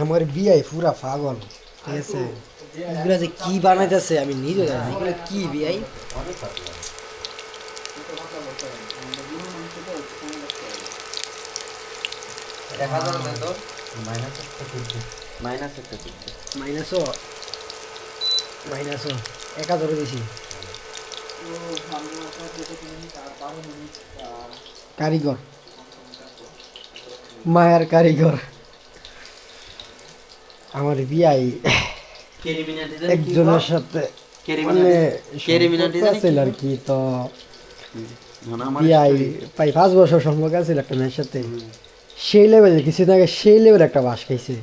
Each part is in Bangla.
আমার বিয়াই পুরা পাগল, ঠিক আছে? এগুলা যে কি বানাইতেছে আমি নিজে জানি। এগুলা কি বিয়াই? মাইনাসও মাইনাসও, এক হাজারও দিছি কারিগর, মায়ার কারিগর। আমার বিয়াই একজনের সাথে মানে আছিল আর কি তো বিয়াই প্রায় পাঁচ বছর সম্পর্ক আছিল একটা মেয়ের সাথে। সেই লেভেলের কিছুদিন আগে সেই লেভেল একটা বাস খাইছে।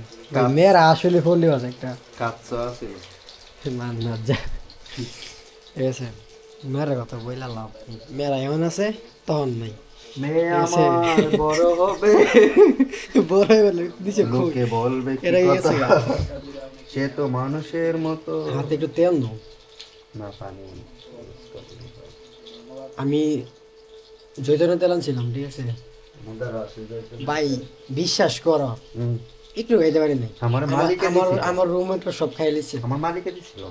মেয়েরা আসলে হলেও আছে? একটা যা ঠিক আছে মেয়েরা কথা বইলা লাভ মেয়েরা এমন আছে তখন নাই। মেয়ে আমার বড় হবে। বড় গেলে দিছে। লোকে বলবে এরা গেছে সে তো মানুষের মতো। হাতে একটু তেল নাও। না পানি আমি জৈতনের তেল আনছিলাম ঠিক আছে? ভাই বিশ্বাস করো। একটু খাইতে পারি নাই। আমার মালিকে আমার আমার রুমমেটরা সব খাই লিছে আমার মালিকে দিছিল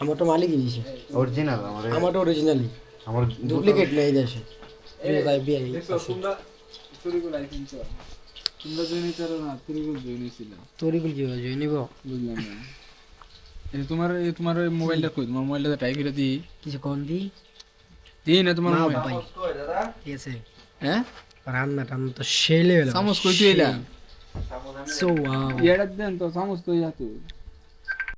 আমার তো মালিকই দিয়েছে। অরিজিনাল আমার আমার তো অরিজিনালি আমার ডুপ্লিকেট নেই দেশে। তোমরা জয়নি চারো না চুরি জয়নি ছিল তরিগুল কি হয়েছে নিব? বুঝলাম না। এই তোমার এই তোমার ওই মোবাইলটা কই? তোমার মোবাইলটা ট্রাই করে দিই। কিছু কম দি দিই না তোমার না মোবাইল? ভাই। ঠিক আছে। হ্যাঁ? রান্না টান্না তো সেই লেভেল চামচ কই তুই এলা? সো ওয়াও ইয়াটা দেন তো চামচ তো ইয়া তো